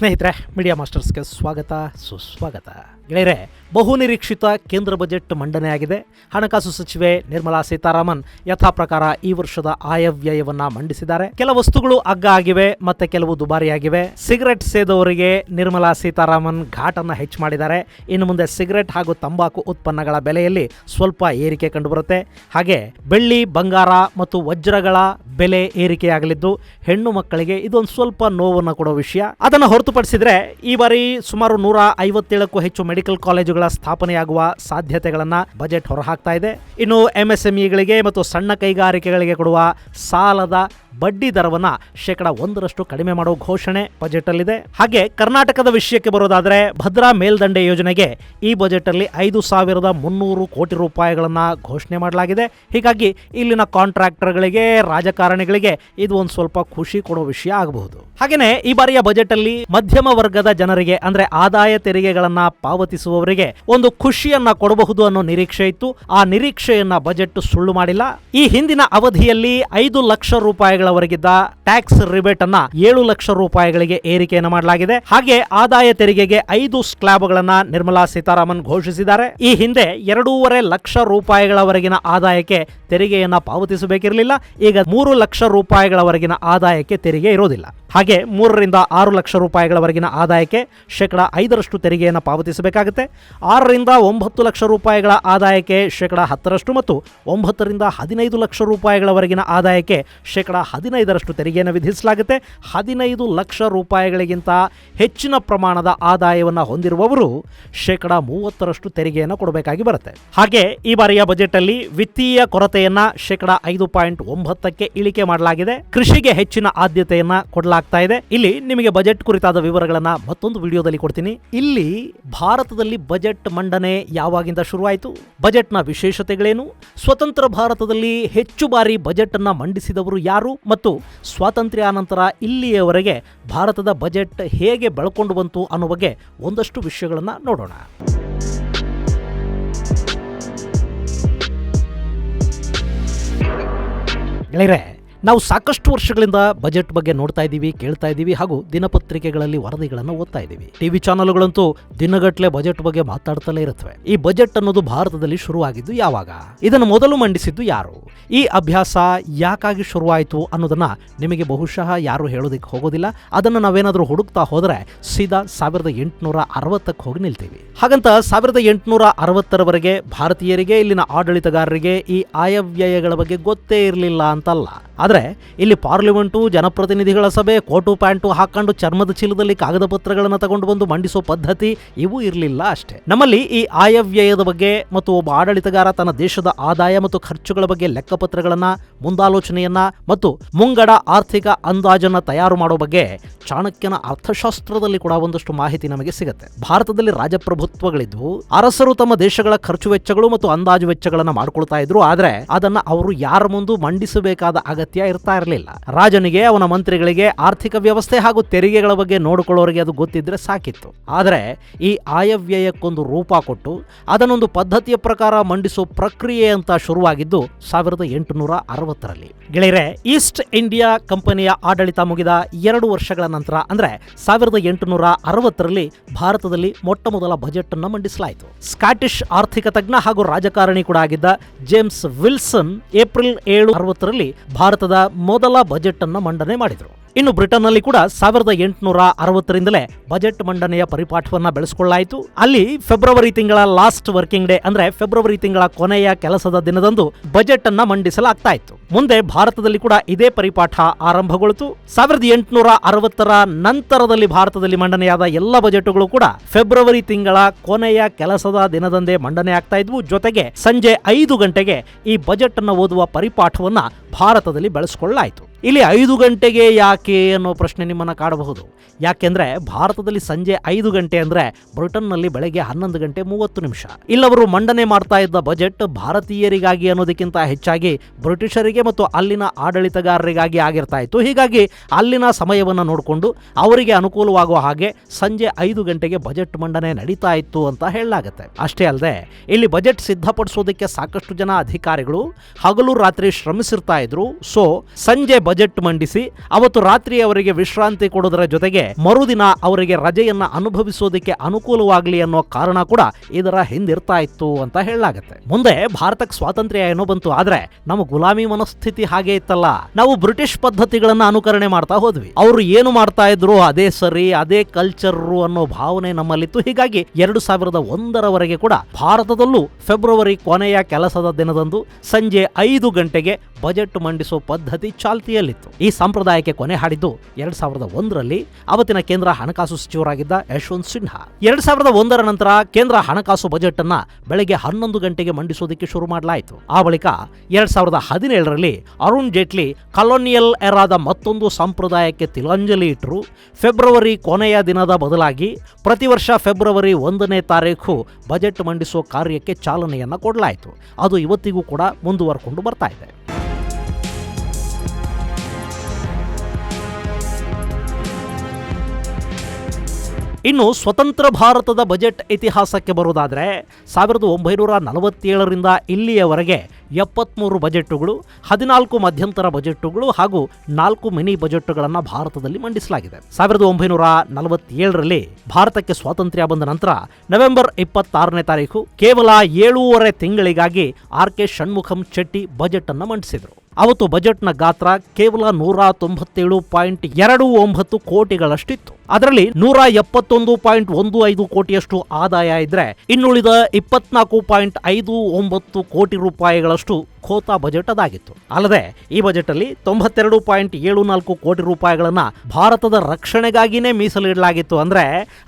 ಸ್ನೇಹಿತರೆ ಮೀಡಿಯಾ ಮಾಸ್ಟರ್ಸ್ಗೆ ಸ್ವಾಗತ, ಸುಸ್ವಾಗತ. ಗೆಳೆಯರೆ ಬಹುನಿರೀಕ್ಷಿತ ಕೇಂದ್ರ ಬಜೆಟ್ ಮಂಡನೆಯಾಗಿದೆ ಹಣಕಾಸು ಸಚಿವೆ ನಿರ್ಮಲಾ ಸೀತಾರಾಮನ್ ಯಥಾ ಪ್ರಕಾರ ಈ ವರ್ಷದ ಆಯವ್ಯಯವನ್ನ ಮಂಡಿಸಿದ್ದಾರೆ. ಕೆಲ ವಸ್ತುಗಳು ಅಗ್ಗ ಆಗಿವೆ, ಮತ್ತೆ ಕೆಲವು ದುಬಾರಿಯಾಗಿವೆ. ಸಿಗರೆಟ್ ಸೇದವರಿಗೆ ನಿರ್ಮಲಾ ಸೀತಾರಾಮನ್ ಘಾಟನ್ನ ಹೆಚ್ಚು ಮಾಡಿದ್ದಾರೆ. ಇನ್ನು ಮುಂದೆ ಸಿಗರೆಟ್ ಹಾಗೂ ತಂಬಾಕು ಉತ್ಪನ್ನಗಳ ಬೆಲೆಯಲ್ಲಿ ಸ್ವಲ್ಪ ಏರಿಕೆ ಕಂಡುಬರುತ್ತೆ. ಹಾಗೆ ಬೆಳ್ಳಿ, ಬಂಗಾರ ಮತ್ತು ವಜ್ರಗಳ ಬೆಲೆ ಏರಿಕೆಯಾಗಲಿದ್ದು, ಹೆಣ್ಣು ಮಕ್ಕಳಿಗೆ ಇದೊಂದು ಸ್ವಲ್ಪ ನೋವನ್ನು ಕೊಡೋ ವಿಷಯ. ಅದನ್ನು ಹೊರತುಪಡಿಸಿದ್ರೆ ಈ ಬಾರಿ ಸುಮಾರು ನೂರ ಐವತ್ತೇಳಕ್ಕೂ ಹೆಚ್ಚು ಮೆಡಿಕಲ್ ಕಾಲೇಜುಗಳ ಸ್ಥಾಪನೆಯಾಗುವ ಸಾಧ್ಯತೆಗಳನ್ನು ಬಜೆಟ್ ಹೊರಹಾಕ್ತಾ ಇದೆ. ಇನ್ನು ಎಂಎಸ್ಎಂಇಗಳಿಗೆ ಮತ್ತು ಸಣ್ಣ ಕೈಗಾರಿಕೆಗಳಿಗೆ ಕೊಡುವ ಸಾಲದ ಬಡ್ಡಿ ದರವನ್ನ ಶೇಕಡ ಒಂದರಷ್ಟು ಕಡಿಮೆ ಮಾಡುವ ಘೋಷಣೆ ಬಜೆಟ್ ಅಲ್ಲಿದೆ ಹಾಗೆ ಕರ್ನಾಟಕದ ವಿಷಯಕ್ಕೆ ಬರೋದಾದ್ರೆ ಭದ್ರಾ ಮೇಲ್ದಂಡೆ ಯೋಜನೆಗೆ ಈ ಬಜೆಟ್ ಅಲ್ಲಿ ಐದು ಸಾವಿರದ ಮುನ್ನೂರು ಕೋಟಿ ರೂಪಾಯಿಗಳನ್ನ ಘೋಷಣೆ ಮಾಡಲಾಗಿದೆ. ಹೀಗಾಗಿ ಇಲ್ಲಿನ ಕಾಂಟ್ರಾಕ್ಟರ್ಗಳಿಗೆ, ರಾಜಕಾರಣಿಗಳಿಗೆ ಇದು ಒಂದು ಸ್ವಲ್ಪ ಖುಷಿ ಕೊಡುವ ವಿಷಯ ಆಗಬಹುದು. ಹಾಗೇನೆ ಈ ಬಾರಿಯ ಬಜೆಟ್ ಅಲ್ಲಿ ಮಧ್ಯಮ ವರ್ಗದ ಜನರಿಗೆ ಅಂದ್ರೆ ಆದಾಯ ತೆರಿಗೆಗಳನ್ನ ಪಾವತಿಸುವವರಿಗೆ ಒಂದು ಖುಷಿಯನ್ನ ಕೊಡಬಹುದು ಅನ್ನೋ ನಿರೀಕ್ಷೆ ಇತ್ತು. ಆ ನಿರೀಕ್ಷೆಯನ್ನ ಬಜೆಟ್ ಸುಳ್ಳು ಮಾಡಿಲ್ಲ. ಈ ಹಿಂದಿನ ಅವಧಿಯಲ್ಲಿ ಐದು ಲಕ್ಷ ರೂಪಾಯಿಗಳವರೆಗಿದ್ದ ಟ್ಯಾಕ್ಸ್ ರಿಬೇಟ್ ಅನ್ನ ಏಳು ಲಕ್ಷ ರೂಪಾಯಿಗಳಿಗೆ ಏರಿಕೆಯನ್ನು ಮಾಡಲಾಗಿದೆ. ಹಾಗೆ ಆದಾಯ ತೆರಿಗೆಗೆ ಐದು ಸ್ಲ್ಯಾಬ್ಗಳನ್ನ ನಿರ್ಮಲಾ ಸೀತಾರಾಮನ್ ಘೋಷಿಸಿದ್ದಾರೆ. ಈ ಹಿಂದೆ ಎರಡೂವರೆ ಲಕ್ಷ ರೂಪಾಯಿಗಳವರೆಗಿನ ಆದಾಯಕ್ಕೆ ತೆರಿಗೆಯನ್ನ ಪಾವತಿಸಬೇಕಿರಲಿಲ್ಲ. ಈಗ ಮೂರು ಲಕ್ಷ ರೂಪಾಯಿಗಳವರೆಗಿನ ಆದಾಯಕ್ಕೆ ತೆರಿಗೆ ಇರೋದಿಲ್ಲ. ಹಾಗೆ ಮೂರರಿಂದ ಆರು ಲಕ್ಷ ರೂಪಾಯಿಗಳವರೆಗಿನ ಆದಾಯಕ್ಕೆ ಶೇಕಡ ಐದರಷ್ಟು ತೆರಿಗೆಯನ್ನು ಪಾವತಿಸಬೇಕಾಗುತ್ತೆ. ಆರರಿಂದ ಒಂಬತ್ತು ಲಕ್ಷ ರೂಪಾಯಿಗಳ ಆದಾಯಕ್ಕೆ ಶೇಕಡ ಹತ್ತರಷ್ಟು ಮತ್ತು ಒಂಬತ್ತರಿಂದ ಹದಿನೈದು ಲಕ್ಷ ರೂಪಾಯಿಗಳವರೆಗಿನ ಆದಾಯಕ್ಕೆ ಶೇಕಡ ಹದಿನೈದರಷ್ಟು ತೆರಿಗೆಯನ್ನು ವಿಧಿಸಲಾಗುತ್ತೆ. ಹದಿನೈದು ಲಕ್ಷ ರೂಪಾಯಿಗಳಿಗಿಂತ ಹೆಚ್ಚಿನ ಪ್ರಮಾಣದ ಆದಾಯವನ್ನು ಹೊಂದಿರುವವರು ಶೇಕಡ ಮೂವತ್ತರಷ್ಟು ತೆರಿಗೆಯನ್ನು ಕೊಡಬೇಕಾಗಿ ಬರುತ್ತೆ. ಹಾಗೆ ಈ ಬಾರಿಯ ಬಜೆಟ್ ಅಲ್ಲಿ ವಿತ್ತೀಯ ಕೊರತೆಯನ್ನು ಶೇಕಡ ಐದು ಪಾಯಿಂಟ್ ಒಂಬತ್ತಕ್ಕೆ ಇಳಿಕೆ ಮಾಡಲಾಗಿದೆ. ಕೃಷಿಗೆ ಹೆಚ್ಚಿನ ಆದ್ಯತೆಯನ್ನ ಕೊಡಲಾಗ್ತಾ ಇದೆ. ಇಲ್ಲಿ ನಿಮಗೆ ಬಜೆಟ್ ಕುರಿತಾದ ವಿವರಗಳನ್ನ ಮತ್ತೊಂದು ವಿಡಿಯೋದಲ್ಲಿ ಕೊಡ್ತೀನಿ. ಇಲ್ಲಿ ಭಾರತದಲ್ಲಿ ಬಜೆಟ್ ಮಂಡನೆ ಯಾವಾಗಿಂದ ಶುರುವಾಯಿತು? ಬಜೆಟ್ನ ವಿಶೇಷತೆಗಳೇನು? ಸ್ವತಂತ್ರ ಭಾರತದಲ್ಲಿ ಹೆಚ್ಚು ಬಾರಿ ಬಜೆಟ್ ಅನ್ನ ಮಂಡಿಸಿದವರು ಯಾರು? ಮತ್ತು ಸ್ವಾತಂತ್ರ್ಯಾನಂತರ ಇಲ್ಲಿಯವರೆಗೆ ಭಾರತದ ಬಜೆಟ್ ಹೇಗೆ ಬೆಳ್ಕೊಂಡು ಬಂತು ಅನ್ನೋ ಬಗ್ಗೆ ಒಂದಷ್ಟು ವಿಷಯಗಳನ್ನ ನೋಡೋಣ. ಗೆಳೆಯರೆ ನಾವು ಸಾಕಷ್ಟು ವರ್ಷಗಳಿಂದ ಬಜೆಟ್ ಬಗ್ಗೆ ನೋಡ್ತಾ ಇದ್ದೀವಿ, ಕೇಳ್ತಾ ಇದ್ದೀವಿ ಹಾಗೂ ದಿನಪತ್ರಿಕೆಗಳಲ್ಲಿ ವರದಿಗಳನ್ನು ಓದ್ತಾ ಇದ್ದೀವಿ. ಟಿವಿ ಚಾನೆಲ್ಗಳಂತೂ ದಿನಗಟ್ಟಲೆ ಬಜೆಟ್ ಬಗ್ಗೆ ಮಾತಾಡ್ತಲೇ ಇರುತ್ತವೆ. ಈ ಬಜೆಟ್ ಅನ್ನೋದು ಭಾರತದಲ್ಲಿ ಶುರುವಾಗಿದ್ದು ಯಾವಾಗ? ಇದನ್ನು ಮೊದಲು ಮಂಡಿಸಿದ್ದು ಯಾರು? ಈ ಅಭ್ಯಾಸ ಯಾಕಾಗಿ ಶುರುವಾಯಿತು ಅನ್ನೋದನ್ನು ನಿಮಗೆ ಬಹುಶಃ ಯಾರು ಹೇಳೋದಕ್ಕೆ ಹೋಗೋದಿಲ್ಲ. ಅದನ್ನು ನಾವೇನಾದರೂ ಹುಡುಕ್ತಾ ಹೋದರೆ ಸೀದಾ ಸಾವಿರದ ಎಂಟುನೂರ ಅರವತ್ತಕ್ಕೆ ಹೋಗಿ ನಿಲ್ತೀವಿ. ಹಾಗಂತ ಸಾವಿರದ ಎಂಟುನೂರ ಅರವತ್ತರವರೆಗೆ ಭಾರತೀಯರಿಗೆ, ಇಲ್ಲಿನ ಆಡಳಿತಗಾರರಿಗೆ ಈ ಆಯವ್ಯಯಗಳ ಬಗ್ಗೆ ಗೊತ್ತೇ ಇರಲಿಲ್ಲ ಅಂತಲ್ಲ. ಆದರೆ ಇಲ್ಲಿ ಪಾರ್ಲಿಮೆಂಟು, ಜನಪ್ರತಿನಿಧಿಗಳ ಸಭೆ, ಕೋಟು ಪ್ಯಾಂಟು ಹಾಕೊಂಡು ಚರ್ಮದ ಚೀಲದಲ್ಲಿ ಕಾಗದ ಪತ್ರಗಳನ್ನು ತಗೊಂಡು ಬಂದು ಮಂಡಿಸೋ ಪದ್ಧತಿ ಇವು ಇರಲಿಲ್ಲ ಅಷ್ಟೇ. ನಮ್ಮಲ್ಲಿ ಈ ಆಯವ್ಯಯದ ಬಗ್ಗೆ ಮತ್ತು ಒಬ್ಬ ಆಡಳಿತಗಾರ ತನ್ನ ದೇಶದ ಆದಾಯ ಮತ್ತು ಖರ್ಚುಗಳ ಬಗ್ಗೆ ಲೆಕ್ಕಪತ್ರಗಳನ್ನ ಮುಂದಾಲೋಚನೆಯನ್ನ ಮತ್ತು ಮುಂಗಡ ಆರ್ಥಿಕ ಅಂದಾಜನ್ನ ತಯಾರು ಮಾಡೋ ಬಗ್ಗೆ ಚಾಣಕ್ಯನ ಅರ್ಥಶಾಸ್ತ್ರದಲ್ಲಿ ಕೂಡ ಒಂದಷ್ಟು ಮಾಹಿತಿ ನಮಗೆ ಸಿಗುತ್ತೆ. ಭಾರತದಲ್ಲಿ ರಾಜಪ್ರಭುತ್ವಗಳಿದ್ವು ಅರಸರು ತಮ್ಮ ದೇಶಗಳ ಖರ್ಚು ವೆಚ್ಚಗಳು ಮತ್ತು ಅಂದಾಜು ವೆಚ್ಚಗಳನ್ನ ಮಾಡ್ಕೊಳ್ತಾ ಇದ್ರು, ಆದ್ರೆ ಅದನ್ನ ಅವರು ಯಾರ ಮುಂದೆ ಮಂಡಿಸಬೇಕಾದ ಅಗತ್ಯ ಇರ್ತಾ ಇರಲಿಲ್ಲ. ರಾಜನಿಗೆ, ಅವನ ಮಂತ್ರಿಗಳಿಗೆ ಆರ್ಥಿಕ ವ್ಯವಸ್ಥೆ ಹಾಗೂ ತೆರಿಗೆಗಳ ಬಗ್ಗೆ ನೋಡಿಕೊಳ್ಳೋರಿಗೆ ಅದು ಗೊತ್ತಿದ್ರೆ ಸಾಕಿತ್ತು. ಆದರೆ ಈ ಆಯವ್ಯಯಕ್ಕೊಂದು ರೂಪ ಕೊಟ್ಟು, ಅದನ್ನೊಂದು ಪದ್ಧತಿಯ ಪ್ರಕಾರ ಮಂಡಿಸೋ ಪ್ರಕ್ರಿಯೆ ಅಂತ ಶುರುವಾಗಿದ್ದು, ಸಾವಿರದ ಎಂಟುನೂರ ಅರವತ್ತರಲ್ಲಿ. ಗೆಳೆಯರೆ, ಈಸ್ಟ್ ಇಂಡಿಯಾ ಕಂಪನಿಯ ಆಡಳಿತ ಮುಗಿದ ಎರಡು ವರ್ಷಗಳ ನಂತರ, ಅಂದ್ರೆ ಸಾವಿರದ ಎಂಟುನೂರ ಅರವತ್ತರಲ್ಲಿ ಭಾರತದಲ್ಲಿ ಮೊಟ್ಟ ಮೊದಲ ಬಜೆಟ್ ಅನ್ನು ಮಂಡಿಸಲಾಯಿತು. ಸ್ಕಾಟಿಷ್ ಆರ್ಥಿಕ ತಜ್ಞ ಹಾಗೂ ರಾಜಕಾರಣಿ ಕೂಡ ಆಗಿದ್ದ ಜೇಮ್ಸ್ ವಿಲ್ಸನ್ ಏಪ್ರಿಲ್ ಏಳು ಅರವತ್ತರಲ್ಲಿ ಭಾರತದ ಮೊದಲ ಬಜೆಟ್ ಅನ್ನು ಮಂಡನೆ ಮಾಡಿದರು. ಇನ್ನು ಬ್ರಿಟನ್ನಲ್ಲಿ ಕೂಡ ಸಾವಿರದ ಎಂಟುನೂರ ಅರವತ್ತರಿಂದಲೇ ಬಜೆಟ್ ಮಂಡನೆಯ ಪರಿಪಾಠವನ್ನ ಬೆಳೆಸಿಕೊಳ್ಳಾಯಿತು ಅಲ್ಲಿ ಫೆಬ್ರವರಿ ತಿಂಗಳ ಲಾಸ್ಟ್ ವರ್ಕಿಂಗ್ ಡೇ ಅಂದ್ರೆ ಫೆಬ್ರವರಿ ತಿಂಗಳ ಕೊನೆಯ ಕೆಲಸದ ದಿನದಂದು ಬಜೆಟ್ ಅನ್ನ ಮಂಡಿಸಲಾಗ್ತಾ ಇತ್ತು ಮುಂದೆ ಭಾರತದಲ್ಲಿ ಕೂಡ ಇದೇ ಪರಿಪಾಠ ಆರಂಭಗೊಳಿತು. ಸಾವಿರದ ಎಂಟುನೂರ ಅರವತ್ತರ ನಂತರದಲ್ಲಿ ಭಾರತದಲ್ಲಿ ಮಂಡನೆಯಾದ ಎಲ್ಲ ಬಜೆಟ್ಗಳು ಕೂಡ ಫೆಬ್ರವರಿ ತಿಂಗಳ ಕೊನೆಯ ಕೆಲಸದ ದಿನದಂದೇ ಮಂಡನೆ ಆಗ್ತಾ ಇದ್ವು ಜೊತೆಗೆ ಸಂಜೆ ಐದು ಗಂಟೆಗೆ ಈ ಬಜೆಟ್ ಅನ್ನು ಓದುವ ಪರಿಪಾಠವನ್ನ ಭಾರತದಲ್ಲಿ ಬೆಳೆಸಿಕೊಳ್ಳಾಯಿತು ಇಲ್ಲಿ ಐದು ಗಂಟೆಗೆ ಯಾಕೆ ಅನ್ನೋ ಪ್ರಶ್ನೆ ನಿಮ್ಮನ್ನು ಕಾಡಬಹುದು. ಯಾಕೆಂದರೆ ಭಾರತದಲ್ಲಿ ಸಂಜೆ ಐದು ಗಂಟೆ ಅಂದರೆ ಬ್ರಿಟನ್ನಲ್ಲಿ ಬೆಳಗ್ಗೆ ಹನ್ನೊಂದು ಗಂಟೆ ಮೂವತ್ತು ನಿಮಿಷ. ಇಲ್ಲವರು ಮಂಡನೆ ಮಾಡ್ತಾ ಇದ್ದ ಬಜೆಟ್ ಭಾರತೀಯರಿಗಾಗಿ ಅನ್ನೋದಕ್ಕಿಂತ ಹೆಚ್ಚಾಗಿ ಬ್ರಿಟಿಷರಿಗೆ ಮತ್ತು ಅಲ್ಲಿನ ಆಡಳಿತಗಾರರಿಗಾಗಿ ಆಗಿರ್ತಾ ಇತ್ತು. ಹೀಗಾಗಿ ಅಲ್ಲಿನ ಸಮಯವನ್ನು ನೋಡಿಕೊಂಡು ಅವರಿಗೆ ಅನುಕೂಲವಾಗುವ ಹಾಗೆ ಸಂಜೆ ಐದು ಗಂಟೆಗೆ ಬಜೆಟ್ ಮಂಡನೆ ನಡೀತಾ ಇತ್ತು ಅಂತ ಹೇಳಲಾಗುತ್ತೆ. ಅಷ್ಟೇ ಅಲ್ಲದೆ ಇಲ್ಲಿ ಬಜೆಟ್ ಸಿದ್ಧಪಡಿಸೋದಕ್ಕೆ ಸಾಕಷ್ಟು ಜನ ಅಧಿಕಾರಿಗಳು ಹಗಲು ರಾತ್ರಿ ಶ್ರಮಿಸಿರ್ತಾ ಇದ್ರು. ಸೊ ಸಂಜೆ ಬಜೆಟ್ ಮಂಡಿಸಿ, ಅವತ್ತು ರಾತ್ರಿ ಅವರಿಗೆ ವಿಶ್ರಾಂತಿ ಕೊಡೋದರ ಜೊತೆಗೆ ಮರುದಿನ ಅವರಿಗೆ ರಜೆಯನ್ನ ಅನುಭವಿಸೋದಕ್ಕೆ ಅನುಕೂಲವಾಗಲಿ ಅನ್ನೋ ಕಾರಣ ಕೂಡ ಇದರ ಹಿಂದಿರ್ತಾ ಇತ್ತು ಅಂತ ಹೇಳಲಾಗುತ್ತೆ. ಮುಂದೆ ಭಾರತಕ್ಕೆ ಸ್ವಾತಂತ್ರ್ಯ ಏನೋ ಬಂತು, ಆದ್ರೆ ನಮ್ಮ ಗುಲಾಮಿ ಮನಸ್ಥಿತಿ ಹಾಗೆ ಇತ್ತಲ್ಲ. ನಾವು ಬ್ರಿಟಿಷ್ ಪದ್ಧತಿಗಳನ್ನ ಅನುಕರಣೆ ಮಾಡ್ತಾ ಹೋದ್ವಿ. ಅವರು ಏನು ಮಾಡ್ತಾ ಇದ್ರು ಅದೇ ಸರಿ, ಅದೇ ಕಲ್ಚರ್ ಅನ್ನೋ ಭಾವನೆ ನಮ್ಮಲ್ಲಿತ್ತು. ಹೀಗಾಗಿ ಎರಡು ಸಾವಿರದ ಒಂದರವರೆಗೆ ಕೂಡ ಭಾರತದಲ್ಲೂ ಫೆಬ್ರವರಿ ಕೊನೆಯ ಕೆಲಸದ ದಿನದಂದು ಸಂಜೆ ಐದು ಗಂಟೆಗೆ ಬಜೆಟ್ ಮಂಡಿಸೋ ಪದ್ಧತಿ ಚಾಲ್ತಿಯಲ್ಲಿತ್ತು ಈ ಸಂಪ್ರದಾಯಕ್ಕೆ ಕೊನೆ ಹಾಡಿದ್ದು ಎರಡ್ ಸಾವಿರದ ಒಂದರಲ್ಲಿ ಅವತ್ತಿನ ಕೇಂದ್ರ ಹಣಕಾಸು ಸಚಿವರಾಗಿದ್ದ ಯಶವಂತ್ ಸಿನ್ಹಾ. ಎರಡ್ ಸಾವಿರದ ಒಂದರ ನಂತರ ಕೇಂದ್ರ ಹಣಕಾಸು ಬಜೆಟ್ ಅನ್ನ ಬೆಳಗ್ಗೆ ಹನ್ನೊಂದು ಗಂಟೆಗೆ ಮಂಡಿಸೋದಕ್ಕೆ ಶುರು ಮಾಡಲಾಯಿತು. ಆ ಬಳಿಕ ಎರಡ್ ಸಾವಿರದ ಹದಿನೇಳರಲ್ಲಿ ಅರುಣ್ ಜೇಟ್ಲಿ ಕಲೋನಿಯಲ್ ಎರಾದ ಮತ್ತೊಂದು ಸಂಪ್ರದಾಯಕ್ಕೆ ತಿಲಾಂಜಲಿ ಇಟ್ಟರು ಫೆಬ್ರವರಿ ಕೊನೆಯ ದಿನದ ಬದಲಾಗಿ ಪ್ರತಿ ವರ್ಷ ಫೆಬ್ರವರಿ ಒಂದನೇ ತಾರೀಖು ಬಜೆಟ್ ಮಂಡಿಸುವ ಕಾರ್ಯಕ್ಕೆ ಚಾಲನೆಯನ್ನ ಕೊಡಲಾಯಿತು. ಅದು ಇವತ್ತಿಗೂ ಕೂಡ ಮುಂದುವರ್ಕೊಂಡು ಬರ್ತಾ ಇದೆ. ಇನ್ನು ಸ್ವತಂತ್ರ ಭಾರತದ ಬಜೆಟ್ ಇತಿಹಾಸಕ್ಕೆ ಬರುವುದಾದರೆ ಸಾವಿರದ ಒಂಬೈನೂರ ನಲವತ್ತೇಳರಿಂದ ಇಲ್ಲಿಯವರೆಗೆ ಎಪ್ಪತ್ಮೂರು ಬಜೆಟ್ಟುಗಳು, ಹದಿನಾಲ್ಕು ಮಧ್ಯಂತರ ಬಜೆಟ್ಟುಗಳು ಹಾಗೂ ನಾಲ್ಕು ಮಿನಿ ಬಜೆಟ್ಟುಗಳನ್ನು ಭಾರತದಲ್ಲಿ ಮಂಡಿಸಲಾಗಿದೆ. ಸಾವಿರದ ಒಂಬೈನೂರ ನಲವತ್ತೇಳರಲ್ಲಿ ಭಾರತಕ್ಕೆ ಸ್ವಾತಂತ್ರ್ಯ ಬಂದ ನಂತರ ನವೆಂಬರ್ ಇಪ್ಪತ್ತಾರನೇ ತಾರೀಕು ಕೇವಲ ಏಳೂವರೆ ತಿಂಗಳಿಗಾಗಿ R K Shanmukham Chetty budget ಅನ್ನು ಮಂಡಿಸಿದರು. ಅವತ್ತು ಬಜೆಟ್ನ ಗಾತ್ರ ಕೇವಲ ನೂರ ತೊಂಬತ್ತೇಳು ಪಾಯಿಂಟ್ ಎರಡು ಒಂಬತ್ತು ಕೋಟಿಗಳಷ್ಟಿತ್ತು. ಅದರಲ್ಲಿ ನೂರ ಎಪ್ಪತ್ತೊಂದು ಪಾಯಿಂಟ್ ಒಂದು ಐದು ಕೋಟಿಯಷ್ಟು ಆದಾಯ ಇದ್ರೆ ಇನ್ನುಳಿದ ಇಪ್ಪತ್ನಾಲ್ಕು ಪಾಯಿಂಟ್ ಐದು ಒಂಬತ್ತು ಕೋಟಿ ರೂಪಾಯಿಗಳಷ್ಟು ಖೋತಾ ಬಜೆಟ್ ಅದಾಗಿತ್ತು. ಅಲ್ಲದೆ ಈ ಬಜೆಟ್ ಅಲ್ಲಿ ತೊಂಬತ್ತೆರಡು ಪಾಯಿಂಟ್ ಏಳು ನಾಲ್ಕು ಕೋಟಿ ರೂಪಾಯಿಗಳನ್ನ ಭಾರತದ ರಕ್ಷಣೆಗಾಗಿನೇ ಮೀಸಲಿಡಲಾಗಿತ್ತು ಅಂದ್ರೆ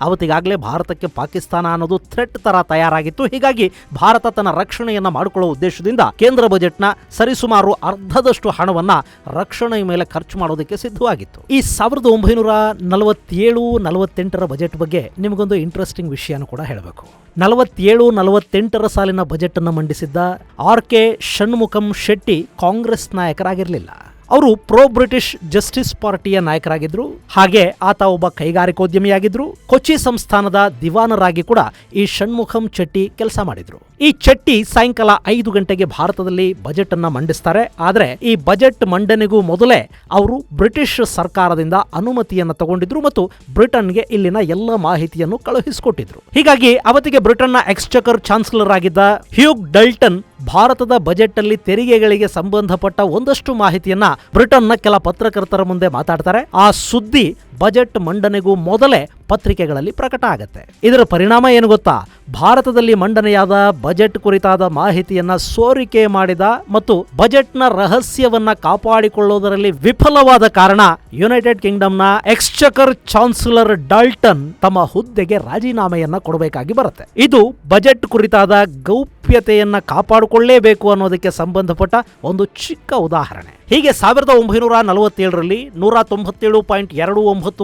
ಅವತ್ತಿಗಾಗಲೇ ಭಾರತಕ್ಕೆ ಪಾಕಿಸ್ತಾನ ಅನ್ನೋದು ಥ್ರೆಟ್ ತರ ತಯಾರಾಗಿತ್ತು. ಹೀಗಾಗಿ ಭಾರತ ತನ್ನ ರಕ್ಷಣೆಯನ್ನ ಮಾಡಿಕೊಳ್ಳುವ ಉದ್ದೇಶದಿಂದ ಕೇಂದ್ರ ಬಜೆಟ್ನ ಸರಿಸುಮಾರು ಅರ್ಧದಷ್ಟು ಹಣವನ್ನ ರಕ್ಷಣೆಯ ಮೇಲೆ ಖರ್ಚು ಮಾಡೋದಕ್ಕೆ ಸಿದ್ಧವಾಗಿತ್ತು. ಈ ಸಾವಿರದ ಒಂಬೈನೂರ ನಲವತ್ತೇಳು ನಲವತ್ತೆಂಟರ ಬಜೆಟ್ ಬಗ್ಗೆ ನಿಮಗೊಂದು ಇಂಟ್ರೆಸ್ಟಿಂಗ್ ವಿಷಯನೂ ಕೂಡ ಹೇಳಬೇಕು. ನಲವತ್ತೇಳು, ನಲವತ್ತೆಂಟರ ಸಾಲಿನ ಬಜೆಟ್ ಅನ್ನು ಮಂಡಿಸಿದ್ದ ಆರ್ ಕೆ ಷಣ್ಮುಖಂ ಶೆಟ್ಟಿ ಕಾಂಗ್ರೆಸ್ ನಾಯಕರಾಗಿರಲಿಲ್ಲ. ಅವರು ಪ್ರೋ ಬ್ರಿಟಿಷ್ ಜಸ್ಟಿಸ್ ಪಾರ್ಟಿಯ ನಾಯಕರಾಗಿದ್ದರು ಹಾಗೆ ಆತ ಒಬ್ಬ ಕೈಗಾರಿಕೋದ್ಯಮಿಯಾಗಿದ್ದರು ಕೊಚ್ಚಿ ಸಂಸ್ಥಾನದ ದಿವಾನರಾಗಿ ಕೂಡ ಈ ಷಣ್ಮುಖಂ ಚೆಟ್ಟಿ ಕೆಲಸ ಮಾಡಿದ್ರು. ಈ ಚೆಟ್ಟಿ ಸಾಯಂಕಾಲ ಐದು ಗಂಟೆಗೆ ಭಾರತದಲ್ಲಿ ಬಜೆಟ್ ಅನ್ನ ಮಂಡಿಸ್ತಾರೆ. ಆದರೆ ಈ ಬಜೆಟ್ ಮಂಡನೆಗೂ ಮೊದಲೇ ಅವರು ಬ್ರಿಟಿಷ್ ಸರ್ಕಾರದಿಂದ ಅನುಮತಿಯನ್ನು ತಗೊಂಡಿದ್ರು ಮತ್ತು ಬ್ರಿಟನ್ಗೆ ಇಲ್ಲಿನ ಎಲ್ಲ ಮಾಹಿತಿಯನ್ನು ಕಳುಹಿಸಿಕೊಟ್ಟಿದ್ರು. ಹೀಗಾಗಿ ಅವತ್ತಿಗೆ ಬ್ರಿಟನ್ನ ಎಕ್ಸ್ಚಕರ್ ಚಾನ್ಸಲರ್ ಆಗಿದ್ದ ಹ್ಯೂಗ್ ಡಲ್ಟನ್ ಭಾರತದ ಬಜೆಟ್ನಲ್ಲಿ ತೆರಿಗೆಗಳಿಗೆ ಸಂಬಂಧಪಟ್ಟ ಒಂದಷ್ಟು ಮಾಹಿತಿಯನ್ನ ಬ್ರಿಟನ್ನ ಕೆಲ ಪತ್ರಕರ್ತರ ಮುಂದೆ ಮಾತಾಡ್ತಾರೆ. ಆ ಸುದ್ದಿ ಬಜೆಟ್ ಮಂಡನೆಗೂ ಮೊದಲೇ ಪತ್ರಿಕೆಗಳಲ್ಲಿ ಪ್ರಕಟ ಆಗತ್ತೆ. ಇದರ ಪರಿಣಾಮ ಏನು ಗೊತ್ತಾ? ಭಾರತದಲ್ಲಿ ಮಂಡನೆಯಾದ ಬಜೆಟ್ ಕುರಿತಾದ ಮಾಹಿತಿಯನ್ನ ಸೋರಿಕೆ ಮಾಡಿದ ಮತ್ತು ಬಜೆಟ್ನ ರಹಸ್ಯವನ್ನ ಕಾಪಾಡಿಕೊಳ್ಳುವುದರಲ್ಲಿ ವಿಫಲವಾದ ಕಾರಣ ಯುನೈಟೆಡ್ ಕಿಂಗ್ಡಮ್ನ ಎಕ್ಸ್ಚಕರ್ ಚಾನ್ಸಲರ್ ಡಾಲ್ಟನ್ ತಮ್ಮ ಹುದ್ದೆಗೆ ರಾಜೀನಾಮೆಯನ್ನ ಕೊಡಬೇಕಾಗಿ ಬರುತ್ತೆ. ಇದು ಬಜೆಟ್ ಕುರಿತಾದ ಗೌಪ್ಯತೆಯನ್ನ ಕಾಪಾಡಿಕೊಳ್ಳೇಬೇಕು ಅನ್ನೋದಕ್ಕೆ ಸಂಬಂಧಪಟ್ಟ ಒಂದು ಚಿಕ್ಕ ಉದಾಹರಣೆ. ಹೀಗೆ ಸಾವಿರದ ಒಂಬೈನೂರ ನಲವತ್ತೇಳರಲ್ಲಿ ನೂರ ತೊಂಬತ್ತೇಳು ಪಾಯಿಂಟ್ ಎರಡು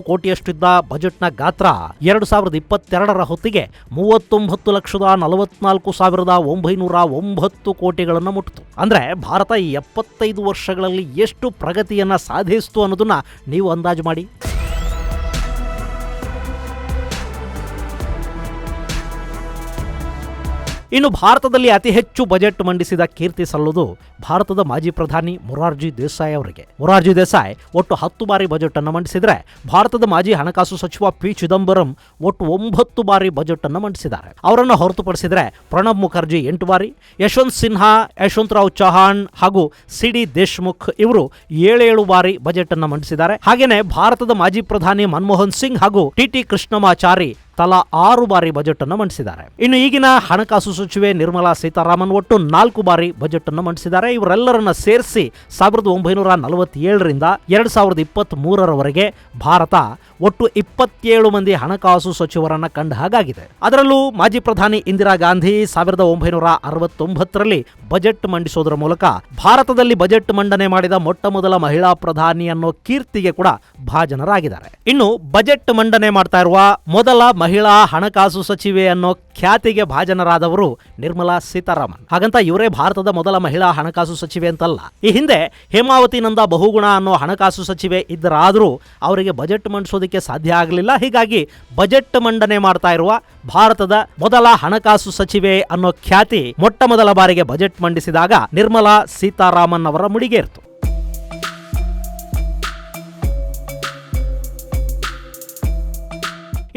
ಕೋಟಿಯಷ್ಟಿದ್ದ ಬಜೆಟ್ನ ಗಾತ್ರ ಎರಡು ಸಾವಿರದ ಇಪ್ಪತ್ತೆರಡರ ಹೊತ್ತಿಗೆ ಮೂವತ್ತೊಂಬತ್ತು ಲಕ್ಷದ ನಲವತ್ನಾಲ್ಕು ಸಾವಿರದ ಒಂಬೈನೂರ ಒಂಬತ್ತು ಕೋಟಿಗಳನ್ನು ಮುಟ್ಟಿತು. ಅಂದ್ರೆ ಭಾರತ ಎಪ್ಪತ್ತೈದು ವರ್ಷಗಳಲ್ಲಿ ಎಷ್ಟು ಪ್ರಗತಿಯನ್ನು ಸಾಧಿಸಿತು ಅನ್ನೋದನ್ನ ನೀವು ಅಂದಾಜು ಮಾಡಿ. ಇನ್ನು ಭಾರತದಲ್ಲಿ ಅತಿ ಹೆಚ್ಚು ಬಜೆಟ್ ಮಂಡಿಸಿದ ಕೀರ್ತಿ ಸಲ್ಲುವುದು ಭಾರತದ ಮಾಜಿ ಪ್ರಧಾನಿ ಮೊರಾರ್ಜಿ ದೇಸಾಯಿ ಅವರಿಗೆ. ಮೊರಾರ್ಜಿ ದೇಸಾಯಿ ಒಟ್ಟು ಹತ್ತು ಬಾರಿ ಬಜೆಟ್ ಅನ್ನು ಮಂಡಿಸಿದರೆ ಭಾರತದ ಮಾಜಿ ಹಣಕಾಸು ಸಚಿವ ಪಿ ಚಿದಂಬರಂ ಒಟ್ಟು ಒಂಬತ್ತು ಬಾರಿ ಬಜೆಟ್ ಅನ್ನು ಮಂಡಿಸಿದ್ದಾರೆ. ಅವರನ್ನು ಹೊರತುಪಡಿಸಿದರೆ ಪ್ರಣಬ್ ಮುಖರ್ಜಿ ಎಂಟು ಬಾರಿ, ಯಶವಂತ್ ಸಿನ್ಹಾ ಯಶವಂತರಾವ್ ಚೌಹಾಣ್ ಹಾಗೂ ಸಿ ಡಿ ದೇಶ್ಮುಖ್ ಇವರು ಏಳೇಳು ಬಾರಿ ಬಜೆಟ್ ಅನ್ನು ಮಂಡಿಸಿದ್ದಾರೆ. ಹಾಗೆಯೇ ಭಾರತದ ಮಾಜಿ ಪ್ರಧಾನಿ ಮನಮೋಹನ್ ಸಿಂಗ್ ಹಾಗೂ ಟಿ ಟಿ ಕೃಷ್ಣಮಾಚಾರಿ ತಲಾ ಆರು ಬಾರಿ ಬಜೆಟ್ ಅನ್ನು ಮಂಡಿಸಿದ್ದಾರೆ. ಇನ್ನು ಈಗಿನ ಹಣಕಾಸು ಸಚಿವೆ ನಿರ್ಮಲಾ ಸೀತಾರಾಮನ್ ಒಟ್ಟು ನಾಲ್ಕು ಬಾರಿ ಬಜೆಟ್ ಅನ್ನು ಮಂಡಿಸಿದ್ದಾರೆ. ಇವರೆಲ್ಲರನ್ನ ಸೇರಿಸಿ ಸಾವಿರದ ಒಂಬೈನೂರ ನಲವತ್ತೇಳರಿಂದ ಎರಡ್ ಸಾವಿರದ ಇಪ್ಪತ್ತ್ ಮೂರರವರೆಗೆ ಭಾರತ ಒಟ್ಟು ಇಪ್ಪತ್ತೇಳು ಮಂದಿ ಹಣಕಾಸು ಸಚಿವರನ್ನ ಕಂಡ ಹಾಗಾಗಿದೆ. ಅದರಲ್ಲೂ ಮಾಜಿ ಪ್ರಧಾನಿ ಇಂದಿರಾ ಗಾಂಧಿ ಸಾವಿರದ ಒಂಬೈನೂರ ಅರವತ್ತೊಂಬತ್ತರಲ್ಲಿ ಬಜೆಟ್ ಮಂಡಿಸೋದರ ಮೂಲಕ ಭಾರತದಲ್ಲಿ ಬಜೆಟ್ ಮಂಡನೆ ಮಾಡಿದ ಮೊಟ್ಟ ಮೊದಲ ಮಹಿಳಾ ಪ್ರಧಾನಿ ಅನ್ನೋ ಕೀರ್ತಿಗೆ ಕೂಡ ಭಾಜನರಾಗಿದ್ದಾರೆ. ಇನ್ನು ಬಜೆಟ್ ಮಂಡನೆ ಮಾಡ್ತಾ ಇರುವ ಮೊದಲ ಮಹಿಳಾ ಹಣಕಾಸು ಸಚಿವೆ ಅನ್ನೋ ಖ್ಯಾತಿಗೆ ಭಾಜನರಾದವರು ನಿರ್ಮಲಾ ಸೀತಾರಾಮನ್. ಹಾಗಂತ ಇವರೇ ಭಾರತದ ಮೊದಲ ಮಹಿಳಾ ಹಣಕಾಸು ಸಚಿವೆ ಅಂತಲ್ಲ. ಈ ಹಿಂದೆ ಹೇಮಾವತಿ ನಂದ ಬಹುಗುಣ ಅನ್ನೋ ಹಣಕಾಸು ಸಚಿವೆ ಇದ್ದರಾದರೂ ಅವರಿಗೆ ಬಜೆಟ್ ಮಂಡಿಸೋದಕ್ಕೆ ಸಾಧ್ಯ ಆಗಲಿಲ್ಲ. ಹೀಗಾಗಿ ಬಜೆಟ್ ಮಂಡನೆ ಮಾಡ್ತಾ ಇರುವ ಭಾರತದ ಮೊದಲ ಹಣಕಾಸು ಸಚಿವೆ ಅನ್ನೋ ಖ್ಯಾತಿ ಮೊಟ್ಟ ಮೊದಲ ಬಾರಿಗೆ ಬಜೆಟ್ ಮಂಡಿಸಿದಾಗ ನಿರ್ಮಲಾ ಸೀತಾರಾಮನ್ ಅವರ ಮುಡಿಗೇರ್ತು.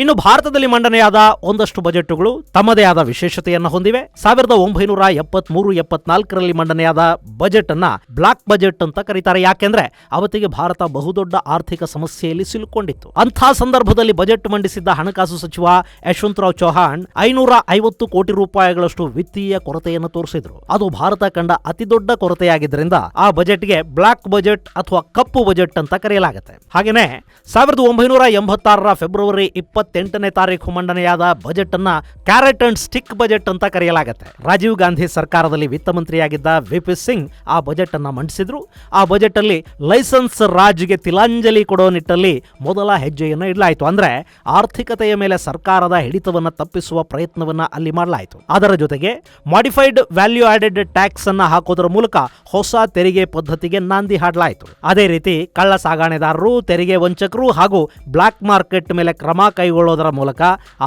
ಇನ್ನು ಭಾರತದಲ್ಲಿ ಮಂಡನೆಯಾದ ಒಂದಷ್ಟು ಬಜೆಟ್ಗಳು ತಮ್ಮದೇ ಆದ ವಿಶೇಷತೆಯನ್ನು ಹೊಂದಿವೆ. ಸಾವಿರದ ಒಂಬೈನೂರ ಎಪ್ಪತ್ಮೂರು, ಎಪ್ಪತ್ನಾಲ್ಕರಲ್ಲಿ ಮಂಡನೆಯಾದ ಬಜೆಟ್ ಅನ್ನ ಬ್ಲಾಕ್ ಬಜೆಟ್ ಅಂತ ಕರೀತಾರೆ. ಯಾಕೆಂದ್ರೆ ಅವತ್ತಿಗೆ ಭಾರತ ಬಹುದೊಡ್ಡ ಆರ್ಥಿಕ ಸಮಸ್ಯೆಯಲ್ಲಿ ಸಿಲುಕೊಂಡಿತ್ತು. ಅಂಥ ಸಂದರ್ಭದಲ್ಲಿ ಬಜೆಟ್ ಮಂಡಿಸಿದ್ದ ಹಣಕಾಸು ಸಚಿವ ಯಶವಂತರಾವ್ ಚೌಹಾಣ್ ಐನೂರ ಐವತ್ತು ಕೋಟಿ ರೂಪಾಯಿಗಳಷ್ಟು ವಿತ್ತೀಯ ಕೊರತೆಯನ್ನು ತೋರಿಸಿದ್ರು. ಅದು ಭಾರತ ಕಂಡ ಅತಿದೊಡ್ಡ ಕೊರತೆಯಾಗಿದ್ದರಿಂದ ಆ ಬಜೆಟ್ಗೆ ಬ್ಲಾಕ್ ಬಜೆಟ್ ಅಥವಾ ಕಪ್ಪು ಬಜೆಟ್ ಅಂತ ಕರೆಯಲಾಗುತ್ತೆ. ಹಾಗೆಯೇ ಸಾವಿರದ ಒಂಬೈನೂರ ಎಂಬತ್ತಾರರ ಫೆಬ್ರವರಿ ಇಪ್ಪತ್ತೆಂಟನೇ ತಾರೀಕು ಮಂಡನೆಯಾದ ಬಜೆಟ್ ಅನ್ನ ಕ್ಯಾರೆಟ್ ಅಂಡ್ ಸ್ಟಿಕ್ ಬಜೆಟ್ ಅಂತ ಕರೆಯಲಾಗುತ್ತೆ. ರಾಜೀವ್ ಗಾಂಧಿ ಸರ್ಕಾರದಲ್ಲಿ ವಿತ್ತ ಮಂತ್ರಿಯಾಗಿದ್ದ ವಿಪಿ ಸಿಂಗ್ ಆ ಬಜೆಟ್ ಅನ್ನ ಮಂಡಿಸಿದ್ರು. ಆ ಬಜೆಟ್ ಅಲ್ಲಿ ಲೈಸೆನ್ಸ್ ರಾಜ್ಗೆ ತಿಲಾಂಜಲಿ ಕೊಡೋ ನಿಟ್ಟಲ್ಲಿ ಮೊದಲ ಹೆಜ್ಜೆಯನ್ನು ಇಡಲಾಯಿತು. ಅಂದ್ರೆ ಆರ್ಥಿಕತೆಯ ಮೇಲೆ ಸರ್ಕಾರದ ಹಿಡಿತವನ್ನ ತಪ್ಪಿಸುವ ಪ್ರಯತ್ನವನ್ನ ಅಲ್ಲಿ ಮಾಡಲಾಯಿತು. ಅದರ ಜೊತೆಗೆ ಮಾಡಿಫೈಡ್ ವ್ಯಾಲ್ಯೂ ಆಡೆಡ್ ಟ್ಯಾಕ್ಸ್ ಅನ್ನ ಹಾಕೋದರ ಮೂಲಕ ಹೊಸ ತೆರಿಗೆ ಪದ್ಧತಿಗೆ ನಾಂದಿ ಹಾಡಲಾಯಿತು. ಅದೇ ರೀತಿ ಕಳ್ಳ ಸಾಗಾಣೆದಾರರು ತೆರಿಗೆ ವಂಚಕರು ಹಾಗೂ ಬ್ಲಾಕ್ ಮಾರ್ಕೆಟ್ ಮೇಲೆ ಕ್ರಮ ಕೈಗೊಳ್ಳೋದರ ಮೂಲಕ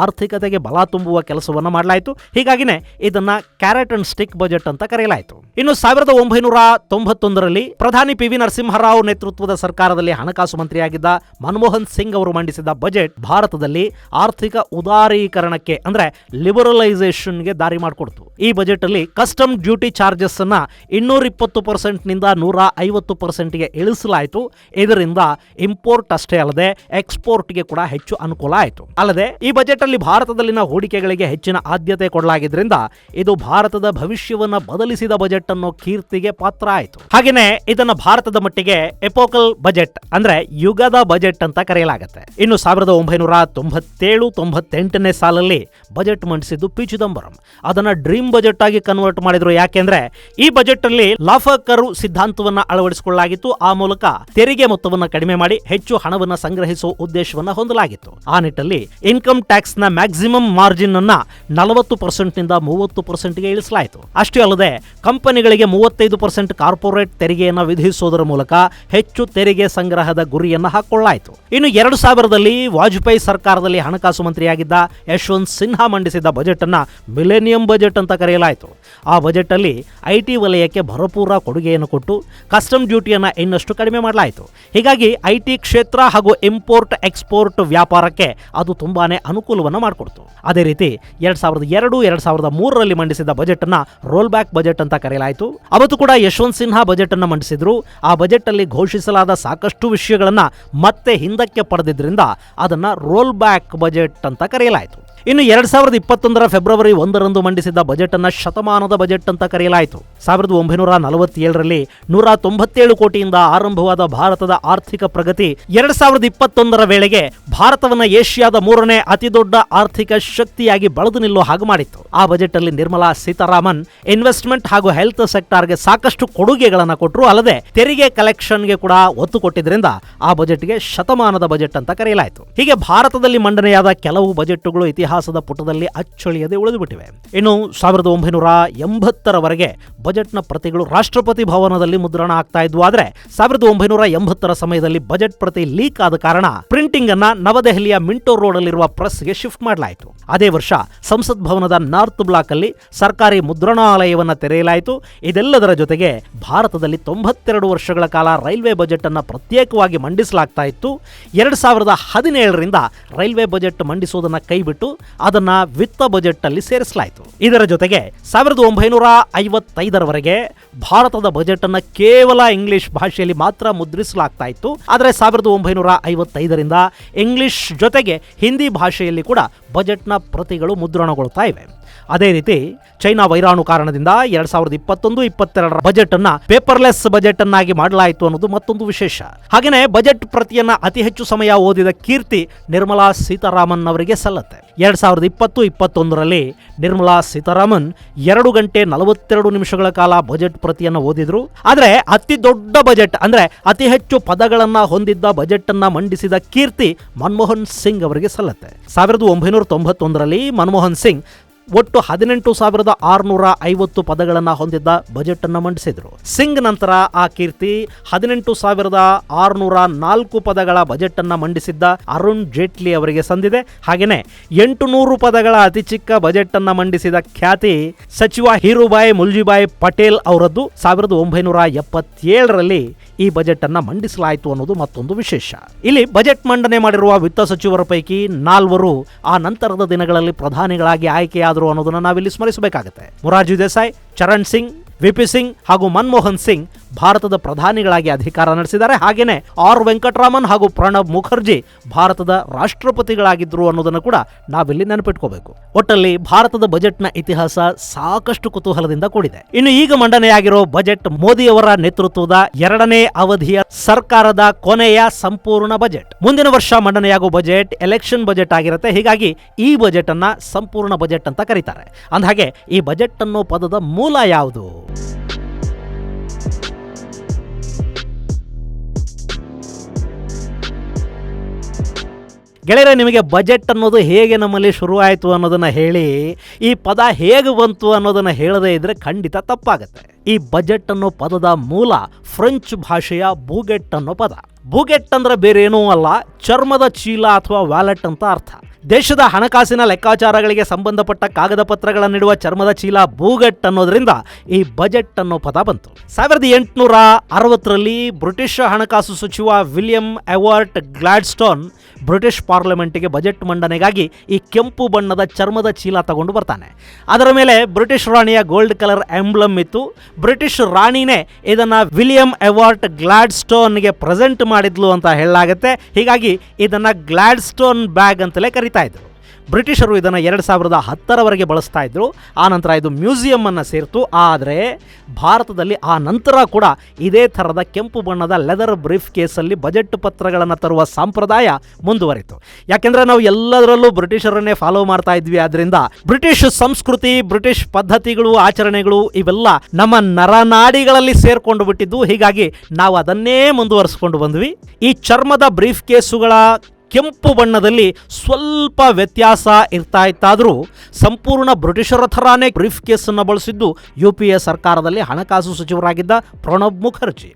ಆರ್ಥಿಕತೆಗೆ ಬಲ ತುಂಬುವ ಕೆಲಸವನ್ನು ಮಾಡಲಾಯಿತು. ಹೀಗಾಗಿನೇ ಇದನ್ನ ಕ್ಯಾರೆಟ್ ಅಂಡ್ ಸ್ಟಿಕ್ ಬಜೆಟ್ ಅಂತ ಕರೆಯಲಾಯಿತು. ಇನ್ನು ಸಾವಿರದ ಒಂಬೈನೂರ ತೊಂಬತ್ತೊಂದರಲ್ಲಿ ಪ್ರಧಾನಿ ಪಿ ವಿ ನರಸಿಂಹರಾವ್ ನೇತೃತ್ವದ ಸರ್ಕಾರದಲ್ಲಿ ಹಣಕಾಸು ಮಂತ್ರಿಯಾಗಿದ್ದ ಮನಮೋಹನ್ ಸಿಂಗ್ ಅವರು ಮಂಡಿಸಿದ ಬಜೆಟ್ ಭಾರತದಲ್ಲಿ ಆರ್ಥಿಕ ಉದಾರೀಕರಣಕ್ಕೆ ಅಂದ್ರೆ ಲಿಬರಲೈಸೇಷನ್ಗೆ ದಾರಿ ಮಾಡಿಕೊಡ್ತು. ಈ ಬಜೆಟ್ ಅಲ್ಲಿ ಕಸ್ಟಮ್ ಡ್ಯೂಟಿ ಚಾರ್ಜಸ್ ಅನ್ನ ಇನ್ನೂರ ಇಪ್ಪತ್ತು ಪರ್ಸೆಂಟ್ನಿಂದ ನೂರ ಐವತ್ತು ಪರ್ಸೆಂಟ್ಗೆ ಇಳಿಸಲಾಯಿತು. ಇದರಿಂದ ಇಂಪೋರ್ಟ್ ಅಷ್ಟೇ ಅಲ್ಲದೆ ಎಕ್ಸ್ಪೋರ್ಟ್ಗೆ ಕೂಡ ಹೆಚ್ಚು ಅನುಕೂಲ ಆಯಿತು. ಅಲ್ಲದೆ, ಈ ಬಜೆಟ್ ಅಲ್ಲಿ ಭಾರತದಲ್ಲಿನ ಹೂಡಿಕೆಗಳಿಗೆ ಹೆಚ್ಚಿನ ಆದ್ಯತೆ ಕೊಡಲಾಗಿದ್ದರಿಂದ ಇದು ಭಾರತದ ಭವಿಷ್ಯವನ್ನ ಬದಲಿಸಿದ ಬಜೆಟ್ ಅನ್ನೋ ಕೀರ್ತಿಗೆ ಪಾತ್ರ ಆಯಿತು. ಹಾಗೇನೆ, ಇದನ್ನ ಭಾರತದ ಮಟ್ಟಿಗೆ ಎಪೋಕಲ್ ಬಜೆಟ್ ಅಂದ್ರೆ ಯುಗದ ಬಜೆಟ್ ಅಂತ ಕರೆಯಲಾಗುತ್ತೆ. ಇನ್ನು ಸಾವಿರದ ಒಂಬೈನೂರ ತೊಂಬತ್ತೇಳು, ತೊಂಬತ್ತೆಂಟನೇ ಸಾಲಲ್ಲಿ ಬಜೆಟ್ ಮಂಡಿಸಿದ್ದು ಪಿ. ಚಿದಂಬರಂ. ಅದನ್ನ ಡ್ರೀಮ್ ಬಜೆಟ್ ಆಗಿ ಕನ್ವರ್ಟ್ ಮಾಡಿದ್ರು ಯಾಕೆಂದ್ರೆ ಈ ಬಜೆಟ್ ಅಲ್ಲಿ ಲಾಫಕರು ಸಿದ್ಧಾಂತವನ್ನ ಅಳವಡಿಸಿಕೊಳ್ಳಲಾಗಿತ್ತು. ಆ ಮೂಲಕ ತೆರಿಗೆ ಮೊತ್ತವನ್ನ ಕಡಿಮೆ ಮಾಡಿ ಹೆಚ್ಚು ಹಣವನ್ನ ಸಂಗ್ರಹಿಸುವ ಉದ್ದೇಶವನ್ನ ಹೊಂದಲಾಗಿತ್ತು. ಆ ನಿಟ್ಟಲ್ಲಿ ಇನ್ಕಮ್ ಟ್ಯಾಕ್ಸ್ನ ಮ್ಯಾಕ್ಸಿಮಮ್ ಮಾರ್ಜಿನ್ ಅನ್ನ ನಲವತ್ತು ಪರ್ಸೆಂಟ್ನಿಂದ ಮೂವತ್ತು ಪರ್ಸೆಂಟ್ಗೆ ಇಳಿಸಲಾಯಿತು. ಅಷ್ಟೇ ಅಲ್ಲದೆ, ಕಂಪನಿಗಳಿಗೆ ಮೂವತ್ತೈದು ಪರ್ಸೆಂಟ್ ಕಾರ್ಪೊರೇಟ್ ತೆರಿಗೆಯನ್ನು ವಿಧಿಸುವುದರ ಮೂಲಕ ಹೆಚ್ಚು ತೆರಿಗೆ ಸಂಗ್ರಹದ ಗುರಿಯನ್ನು ಹಾಕೊಳ್ಳಲಾಯಿತು ಇನ್ನು ಎರಡು ಸಾವಿರದಲ್ಲಿ ವಾಜಪೇಯಿ ಸರ್ಕಾರದಲ್ಲಿ ಹಣಕಾಸು ಮಂತ್ರಿಯಾಗಿದ್ದ ಯಶವಂತ್ ಸಿನ್ಹಾ ಮಂಡಿಸಿದ ಬಜೆಟ್ ಅನ್ನ ಮಿಲೇನಿಯಂ ಬಜೆಟ್ ಅಂತ ಕರೆಯಲಾಯಿತು. ಆ ಬಜೆಟ್ ಅಲ್ಲಿ ಐಟಿ ವಲಯಕ್ಕೆ ಭರಪೂರ ಕೊಡುಗೆಯನ್ನು ಕೊಟ್ಟು ಕಸ್ಟಮ್ ಡ್ಯೂಟಿಯನ್ನು ಇನ್ನಷ್ಟು ಕಡಿಮೆ ಮಾಡಲಾಯಿತು. ಹೀಗಾಗಿ ಐಟಿ ಕ್ಷೇತ್ರ ಹಾಗೂ ಇಂಪೋರ್ಟ್ ಎಕ್ಸ್ಪೋರ್ಟ್ ವ್ಯಾಪಾರಕ್ಕೆ ಅದು ತುಂಬಾನೇ ಅನುಕೂಲವನ್ನು ಮಾಡಿಕೊಡ್ತು. ಅದೇ ರೀತಿ ಎರಡ್ ಸಾವಿರದ ಎರಡು, ಎರಡ್ ಸಾವಿರದ ಮೂರರಲ್ಲಿ ಮಂಡಿಸಿದ ಬಜೆಟ್ ಅನ್ನ ರೋಲ್ ಬ್ಯಾಕ್ ಬಜೆಟ್ ಅಂತ ಕರೆಯಲಾಯಿತು. ಅವತ್ತು ಕೂಡ ಯಶವಂತ್ ಸಿನ್ಹಾ ಬಜೆಟ್ ಅನ್ನ ಮಂಡಿಸಿದ್ರು. ಆ ಬಜೆಟ್ ಅಲ್ಲಿ ಘೋಷಿಸಲಾದ ಸಾಕಷ್ಟು ವಿಷಯಗಳನ್ನ ಮತ್ತೆ ಹಿಂದಕ್ಕೆ ಪಡೆದಿದ್ದರಿಂದ ಅದನ್ನ ರೋಲ್ ಬ್ಯಾಕ್ ಬಜೆಟ್ ಅಂತ ಕರೆಯಲಾಯಿತು. ಇನ್ನು ಎರಡ್ ಸಾವಿರದ ಇಪ್ಪತ್ತೊಂದರ ಫೆಬ್ರವರಿ ಒಂದರಂದು ಮಂಡಿಸಿದ್ದ ಬಜೆಟ್ ಅನ್ನ ಶತಮಾನದ ಬಜೆಟ್ ಅಂತ ಕರೆಯಲಾಯಿತು. ಸಾವಿರದ ಒಂಬೈನೂರ ನಲವತ್ತೇಳರಲ್ಲಿ ನೂರ ತೊಂಬತ್ತೇಳು ಕೋಟಿಯಿಂದ ಆರಂಭವಾದ ಭಾರತದ ಆರ್ಥಿಕ ಪ್ರಗತಿ ಎರಡ್ ಸಾವಿರದ ಇಪ್ಪತ್ತೊಂದರ ವೇಳೆಗೆ ಭಾರತವನ್ನ ಏಷ್ಯಾದ ಮೂರನೇ ಅತಿದೊಡ್ಡ ಆರ್ಥಿಕ ಶಕ್ತಿಯಾಗಿ ಬಳದು ನಿಲ್ಲುವ ಹಾಗೆ ಮಾಡಿತ್ತು. ಆ ಬಜೆಟ್ ಅಲ್ಲಿ ನಿರ್ಮಲಾ ಸೀತಾರಾಮನ್ ಇನ್ವೆಸ್ಟ್ಮೆಂಟ್ ಹಾಗೂ ಹೆಲ್ತ್ ಸೆಕ್ಟಾರ್ಗೆ ಸಾಕಷ್ಟು ಕೊಡುಗೆಗಳನ್ನು ಕೊಟ್ಟರು ಅಲ್ಲದೆ ತೆರಿಗೆ ಕಲೆಕ್ಷನ್ಗೆ ಕೂಡ ಒತ್ತು ಕೊಟ್ಟಿದ್ರಿಂದ ಆ ಬಜೆಟ್ಗೆ ಶತಮಾನದ ಬಜೆಟ್ ಅಂತ ಕರೆಯಲಾಯಿತು. ಹೀಗೆ ಭಾರತದಲ್ಲಿ ಮಂಡನೆಯಾದ ಕೆಲವು ಬಜೆಟ್ಗಳು ಇತಿಹಾಸದ ಪುಟದಲ್ಲಿ ಅಚ್ಚಳಿಯದೆ ಉಳಿದುಬಿಟ್ಟಿವೆ. ಇನ್ನು ಸಾವಿರದ ಒಂಬೈನೂರ ಎಂಬತ್ತರವರೆಗೆ ಬಜೆಟ್ನ ಪ್ರತಿಗಳು ರಾಷ್ಟ್ರಪತಿ ಭವನದಲ್ಲಿ ಮುದ್ರಣ ಆಗ್ತಾ ಇದ್ವು. ಆದರೆ ಸಾವಿರದ ಒಂಬೈನೂರ ಎಂಬತ್ತರ ಸಮಯದಲ್ಲಿ ಬಜೆಟ್ ಪ್ರತಿ ಲೀಕ್ ಆದ ಕಾರಣ ಪ್ರಿಂಟಿಂಗ್ ಅನ್ನ ನವದೆಹಲಿಯ ಮಿಂಟೋ ರೋಡ್ ಅಲ್ಲಿರುವ ಪ್ರೆಸ್ಗೆ ಶಿಫ್ಟ್ ಮಾಡಲಾಯಿತು. ಅದೇ ವರ್ಷ ಸಂಸತ್ ಭವನದ ನಾರ್ತ್ ಬ್ಲಾಕ್ ಅಲ್ಲಿ ಸರ್ಕಾರಿ ಮುದ್ರಣಾಲಯವನ್ನ ತೆರೆಯಲಾಯಿತು. ಇದೆಲ್ಲದರ ಜೊತೆಗೆ ಭಾರತದಲ್ಲಿ ತೊಂಬತ್ತೆರಡು ವರ್ಷಗಳ ಕಾಲ ರೈಲ್ವೆ ಬಜೆಟ್ ಅನ್ನು ಪ್ರತ್ಯೇಕವಾಗಿ ಮಂಡಿಸಲಾಗ್ತಾ ಇತ್ತು. ಎರಡು ಸಾವಿರದ ಹದಿನೇಳರಿಂದ ರೈಲ್ವೆ ಬಜೆಟ್ ಮಂಡಿಸುವುದನ್ನು ಕೈಬಿಟ್ಟು ಅದನ್ನ ವಿತ್ತ ಬಜೆಟ್ ಅಲ್ಲಿ ಸೇರಿಸಲಾಯಿತು. ಇದರ ಜೊತೆಗೆ ಸಾವಿರದ ಒಂಬೈನೂರ ಐವತ್ತೈದರವರೆಗೆ ಭಾರತದ ಬಜೆಟ್ ಅನ್ನ ಕೇವಲ ಇಂಗ್ಲಿಷ್ ಭಾಷೆಯಲ್ಲಿ ಮಾತ್ರ ಮುದ್ರಿಸಲಾಗ್ತಾ ಇತ್ತು. ಆದರೆ ಸಾವಿರದ ಒಂಬೈನೂರ ಐವತ್ತೈದರಿಂದ ಇಂಗ್ಲಿಷ್ ಜೊತೆಗೆ ಹಿಂದಿ ಭಾಷೆಯಲ್ಲಿ ಕೂಡ ಬಜೆಟ್ನ ಪ್ರತಿಗಳು ಮುದ್ರಣಗೊಳ್ತಾ ಇವೆ. ಅದೇ ರೀತಿ ಚೈನಾ ವೈರಾಣು ಕಾರಣದಿಂದ ಎರಡ್ ಸಾವಿರದ ಇಪ್ಪತ್ತೊಂದು, ಇಪ್ಪತ್ತೆರಡರ ಬಜೆಟ್ ಅನ್ನ ಪೇಪರ್ಲೆಸ್ ಬಜೆಟ್ ಅನ್ನಾಗಿ ಮಾಡಲಾಯಿತು ಅನ್ನೋದು ಮತ್ತೊಂದು ವಿಶೇಷ. ಹಾಗೆಯೇ ಬಜೆಟ್ ಪ್ರತಿಯನ್ನ ಅತಿ ಹೆಚ್ಚು ಸಮಯ ಓದಿದ ಕೀರ್ತಿ ನಿರ್ಮಲಾ ಸೀತಾರಾಮನ್ ಅವರಿಗೆ ಸಲ್ಲತ್ತೆ. ಎರಡ್ ಸಾವಿರದ ಇಪ್ಪತ್ತು, ಇಪ್ಪತ್ತೊಂದರಲ್ಲಿ ನಿರ್ಮಲಾ ಸೀತಾರಾಮನ್ ಎರಡು ಗಂಟೆ ನಲವತ್ತೆರಡು ನಿಮಿಷಗಳ ಕಾಲ ಬಜೆಟ್ ಪ್ರತಿಯನ್ನು ಓದಿದ್ರು. ಆದರೆ ಅತಿ ದೊಡ್ಡ ಬಜೆಟ್ ಅಂದ್ರೆ ಅತಿ ಹೆಚ್ಚು ಪದಗಳನ್ನ ಹೊಂದಿದ್ದ ಬಜೆಟ್ ಅನ್ನ ಮಂಡಿಸಿದ ಕೀರ್ತಿ ಮನಮೋಹನ್ ಸಿಂಗ್ ಅವರಿಗೆ ಸಲ್ಲತ್ತೆ. ಸಾವಿರದ ಒಂಬೈನೂರ ತೊಂಬತ್ತೊಂದರಲ್ಲಿ ಮನಮೋಹನ್ ಸಿಂಗ್ ಒಟ್ಟು ಹದಿನೆಂಟು ಸಾವಿರದ ಆರುನೂರ ಐವತ್ತು ಪದಗಳನ್ನು ಹೊಂದಿದ್ದ ಬಜೆಟ್ ಅನ್ನು ಮಂಡಿಸಿದ್ರು. ಸಿಂಗ್ ನಂತರ ಆ ಕೀರ್ತಿ ಹದಿನೆಂಟು ಸಾವಿರದ ಆರುನೂರ ನಾಲ್ಕು ಪದಗಳ ಬಜೆಟ್ ಅನ್ನು ಮಂಡಿಸಿದ್ದ ಅರುಣ್ ಜೇಟ್ಲಿ ಅವರಿಗೆ ಸಂದಿದೆ. ಹಾಗೆಯೇ ಎಂಟು ನೂರು ಪದಗಳ ಅತಿ ಚಿಕ್ಕ ಬಜೆಟ್ ಅನ್ನು ಮಂಡಿಸಿದ ಖ್ಯಾತಿ ಸಚಿವ ಹೀರುಬಾಯಿ ಮುಲ್ಜಿಬಾಯಿ ಪಟೇಲ್ ಅವರದ್ದು. ಸಾವಿರದ ಒಂಬೈನೂರ ಎಪ್ಪತ್ತೇಳರಲ್ಲಿ ಈ ಬಜೆಟ್ ಅನ್ನ ಮಂಡಿಸಲಾಯಿತು ಅನ್ನೋದು ಮತ್ತೊಂದು ವಿಶೇಷ. ಇಲ್ಲಿ ಬಜೆಟ್ ಮಂಡನೆ ಮಾಡಿರುವ ವಿತ್ತ ಸಚಿವರ ಪೈಕಿ ನಾಲ್ವರು ಆ ನಂತರದ ದಿನಗಳಲ್ಲಿ ಪ್ರಧಾನಿಗಳಾಗಿ ಆಯ್ಕೆಯಾದರು ಅನ್ನೋದನ್ನ ನಾವಿಲ್ಲಿ ಸ್ಮರಿಸಬೇಕಾಗುತ್ತೆ. ಮೊರಾರ್ಜಿ ದೇಸಾಯಿ ಚರಣ್ ಸಿಂಗ್ ವಿಪಿ ಸಿಂಗ್ ಹಾಗೂ ಮನಮೋಹನ್ ಸಿಂಗ್ ಭಾರತದ ಪ್ರಧಾನಿಗಳಾಗಿ ಅಧಿಕಾರ ನಡೆಸಿದ್ದಾರೆ. ಹಾಗೆಯೇ ಆರ್ ವೆಂಕಟರಾಮನ್ ಹಾಗೂ ಪ್ರಣಬ್ ಮುಖರ್ಜಿ ಭಾರತದ ರಾಷ್ಟ್ರಪತಿಗಳಾಗಿದ್ದರು ಅನ್ನೋದನ್ನು ಕೂಡ ನಾವಿಲ್ಲಿ ನೆನಪಿಟ್ಕೋಬೇಕು. ಒಟ್ಟಲ್ಲಿ ಭಾರತದ ಬಜೆಟ್ನ ಇತಿಹಾಸ ಸಾಕಷ್ಟು ಕುತೂಹಲದಿಂದ ಕೂಡಿದೆ. ಇನ್ನು ಈಗ ಮಂಡನೆಯಾಗಿರೋ ಬಜೆಟ್ ಮೋದಿಯವರ ನೇತೃತ್ವದ ಎರಡನೇ ಅವಧಿಯ ಸರ್ಕಾರದ ಕೊನೆಯ ಸಂಪೂರ್ಣ ಬಜೆಟ್. ಮುಂದಿನ ವರ್ಷ ಮಂಡನೆಯಾಗುವ ಬಜೆಟ್ ಎಲೆಕ್ಷನ್ ಬಜೆಟ್ ಆಗಿರುತ್ತೆ. ಹೀಗಾಗಿ ಈ ಬಜೆಟ್ ಅನ್ನ ಸಂಪೂರ್ಣ ಬಜೆಟ್ ಅಂತ ಕರೀತಾರೆ. ಅಂದಹಾಗೆ ಈ ಬಜೆಟ್ ಅನ್ನೋ ಪದದ ಮೂಲ ಯಾವುದು? ಗೆಳೆಯರೆ, ನಿಮಗೆ ಬಜೆಟ್ ಅನ್ನೋದು ಹೇಗೆ ನಮ್ಮಲ್ಲಿ ಶುರುವಾಯಿತು ಅನ್ನೋದನ್ನು ಹೇಳಿ, ಈ ಪದ ಹೇಗೆ ಬಂತು ಅನ್ನೋದನ್ನು ಹೇಳದೇ ಇದ್ರೆ ಖಂಡಿತ ತಪ್ಪಾಗುತ್ತೆ. ಈ ಬಜೆಟ್ ಅನ್ನೋ ಪದದ ಮೂಲ ಫ್ರೆಂಚ್ ಭಾಷೆಯ ಬೂಗೆಟ್ ಅನ್ನೋ ಪದ. ಬೂಗೆಟ್ ಅಂದ್ರೆ ಬೇರೆ ಏನೂ ಅಲ್ಲ, ಚರ್ಮದ ಚೀಲ ಅಥವಾ ವ್ಯಾಲೆಟ್ ಅಂತ ಅರ್ಥ. ದೇಶದ ಹಣಕಾಸಿನ ಲೆಕ್ಕಾಚಾರಗಳಿಗೆ ಸಂಬಂಧಪಟ್ಟ ಕಾಗದ ಪತ್ರಗಳನ್ನಿಡುವ ಚರ್ಮದ ಚೀಲ ಬೂಗಟ್ ಅನ್ನೋದ್ರಿಂದ ಈ ಬಜೆಟ್ ಅನ್ನೋ ಪದ ಬಂತು. ಸಾವಿರದ ಎಂಟುನೂರ ಅರವತ್ತರಲ್ಲಿ ಬ್ರಿಟಿಷ್ ಹಣಕಾಸು ಸಚಿವ ವಿಲಿಯಂ ಎವರ್ಟ್ ಗ್ಲಾಡ್ಸ್ಟೋನ್ ಬ್ರಿಟಿಷ್ ಪಾರ್ಲಿಮೆಂಟ್ಗೆ ಬಜೆಟ್ ಮಂಡನೆಗಾಗಿ ಈ ಕೆಂಪು ಬಣ್ಣದ ಚರ್ಮದ ಚೀಲ ತಗೊಂಡು ಬರ್ತಾನೆ. ಅದರ ಮೇಲೆ ಬ್ರಿಟಿಷ್ ರಾಣಿಯ ಗೋಲ್ಡ್ ಕಲರ್ ಎಂಬ್ಲಮ್ ಇತ್ತು. ಬ್ರಿಟಿಷ್ ರಾಣಿನೇ ಇದನ್ನ ವಿಲಿಯಂ ಎವಾರ್ಟ್ ಗ್ಲಾಡ್ಸ್ಟೋನ್ಗೆ ಪ್ರೆಸೆಂಟ್ ಮಾಡಿದ್ಲು ಅಂತ ಹೇಳಲಾಗುತ್ತೆ. ಹೀಗಾಗಿ ಇದನ್ನ ಗ್ಲಾಡ್ಸ್ಟೋನ್ ಬ್ಯಾಗ್ ಅಂತಲೇ ಕರಿತಾ ಇದ್ರು. ಬ್ರಿಟಿಷರು ಇದನ್ನು ಎರಡು ಸಾವಿರದ ಹತ್ತರವರೆಗೆ ಬಳಸ್ತಾ ಇದ್ದರು ಆ ನಂತರ ಇದು ಮ್ಯೂಸಿಯಂ ಅನ್ನು ಸೇರಿತು. ಆದರೆ ಭಾರತದಲ್ಲಿ ಆ ನಂತರ ಕೂಡ ಇದೇ ಥರದ ಕೆಂಪು ಬಣ್ಣದ ಲೆದರ್ ಬ್ರೀಫ್ ಕೇಸಲ್ಲಿ ಬಜೆಟ್ ಪತ್ರಗಳನ್ನು ತರುವ ಸಂಪ್ರದಾಯ ಮುಂದುವರಿತು. ಯಾಕೆಂದರೆ ನಾವು ಎಲ್ಲದರಲ್ಲೂ ಬ್ರಿಟಿಷರನ್ನೇ ಫಾಲೋ ಮಾಡ್ತಾ ಇದ್ವಿ. ಆದ್ದರಿಂದ ಬ್ರಿಟಿಷ್ ಸಂಸ್ಕೃತಿ, ಬ್ರಿಟಿಷ್ ಪದ್ಧತಿಗಳು, ಆಚರಣೆಗಳು ಇವೆಲ್ಲ ನಮ್ಮ ನರನಾಡಿಗಳಲ್ಲಿ ಸೇರ್ಕೊಂಡು ಬಿಟ್ಟಿದ್ದು. ಹೀಗಾಗಿ ನಾವು ಅದನ್ನೇ ಮುಂದುವರಿಸ್ಕೊಂಡು ಬಂದ್ವಿ. ಈ ಚರ್ಮದ ಬ್ರೀಫ್ ಕೇಸುಗಳ ಕೆಂಪು ಬಣ್ಣದಲ್ಲಿ ಸ್ವಲ್ಪ ವ್ಯತ್ಯಾಸ ಇರ್ತಾ ಇತ್ತಾದರೂ ಸಂಪೂರ್ಣ ಬ್ರಿಟಿಷರ ಥರಾನೇ ಬ್ರೀಫ್ ಕೇಸನ್ನು ಬಳಸಿದ್ದು ಯು ಪಿ ಎ ಸರ್ಕಾರದಲ್ಲಿ ಹಣಕಾಸು ಸಚಿವರಾಗಿದ್ದ ಪ್ರಣಬ್ ಮುಖರ್ಜಿ.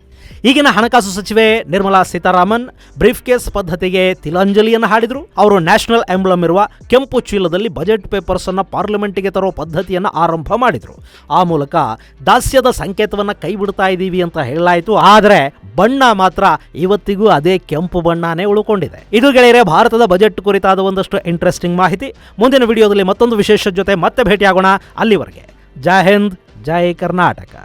ಈಗಿನ ಹಣಕಾಸು ಸಚಿವೆ ನಿರ್ಮಲಾ ಸೀತಾರಾಮನ್ ಬ್ರೀಫ್ ಕೇಸ್ ಪದ್ಧತಿಗೆ ತಿಲಾಂಜಲಿಯನ್ನು ಹಾಡಿದರು. ಅವರು ನ್ಯಾಷನಲ್ ಎಂಬ್ಲಮ್ ಇರುವ ಕೆಂಪು ಚೀಲದಲ್ಲಿ ಬಜೆಟ್ ಪೇಪರ್ಸ್ ಅನ್ನು ಪಾರ್ಲಿಮೆಂಟ್ಗೆ ತರುವ ಪದ್ಧತಿಯನ್ನು ಆರಂಭ ಮಾಡಿದರು. ಆ ಮೂಲಕ ದಾಸ್ಯದ ಸಂಕೇತವನ್ನು ಕೈ ಬಿಡ್ತಾ ಇದ್ದೀವಿ ಅಂತ ಹೇಳಲಾಯಿತು. ಆದರೆ ಬಣ್ಣ ಮಾತ್ರ ಇವತ್ತಿಗೂ ಅದೇ ಕೆಂಪು ಬಣ್ಣನೇ ಉಳ್ಕೊಂಡಿದೆ. ಇದು ಗೆಳೆಯರೆ, ಭಾರತದ ಬಜೆಟ್ ಕುರಿತಾದ ಒಂದಷ್ಟು ಇಂಟ್ರೆಸ್ಟಿಂಗ್ ಮಾಹಿತಿ. ಮುಂದಿನ ವಿಡಿಯೋದಲ್ಲಿ ಮತ್ತೊಂದು ವಿಶೇಷ ಜೊತೆ ಮತ್ತೆ ಭೇಟಿಯಾಗೋಣ ಅಲ್ಲಿವರೆಗೆ. ಜೈ ಹಿಂದ್, ಜೈ ಕರ್ನಾಟಕ.